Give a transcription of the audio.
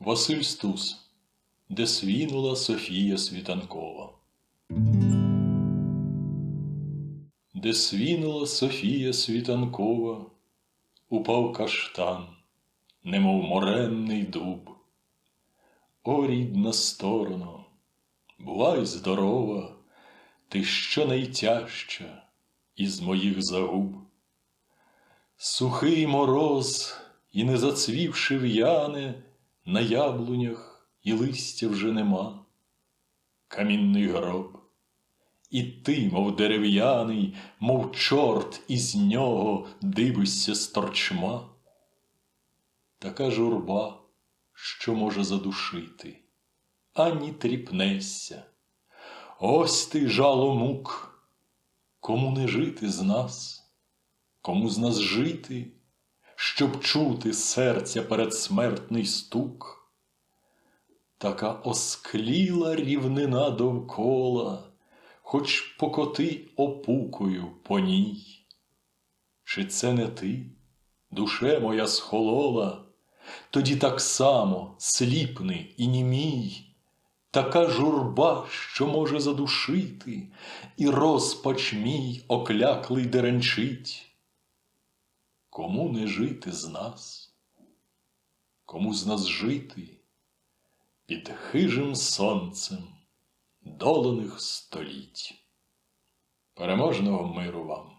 Василь Стус, де свінула Софія Світанкова. Де свінула Софія Світанкова, упав каштан, немов моренний дуб. О, рідна сторона, бувай здорова, ти що найтяжча із моїх загуб. Сухий мороз і не зацвівши в'яне, на яблунях і листя вже нема. Камінний гроб, і ти, мов дерев'яний, мов чорт із нього дивишся з торчма. Така журба, що може задушити, ані тріпнешся. Ось ти жало мук, кому не жити з нас, кому з нас жити, щоб чути серця передсмертний стук. Така оскліла рівнина довкола, хоч покоти опукою по ній. Чи це не ти, душе моя схолола, тоді так само сліпни і німій, така журба, що може задушити, і розпач мій окляклий деренчить. Кому не жити з нас, кому з нас жити під хижим сонцем долених століть. Переможного миру вам!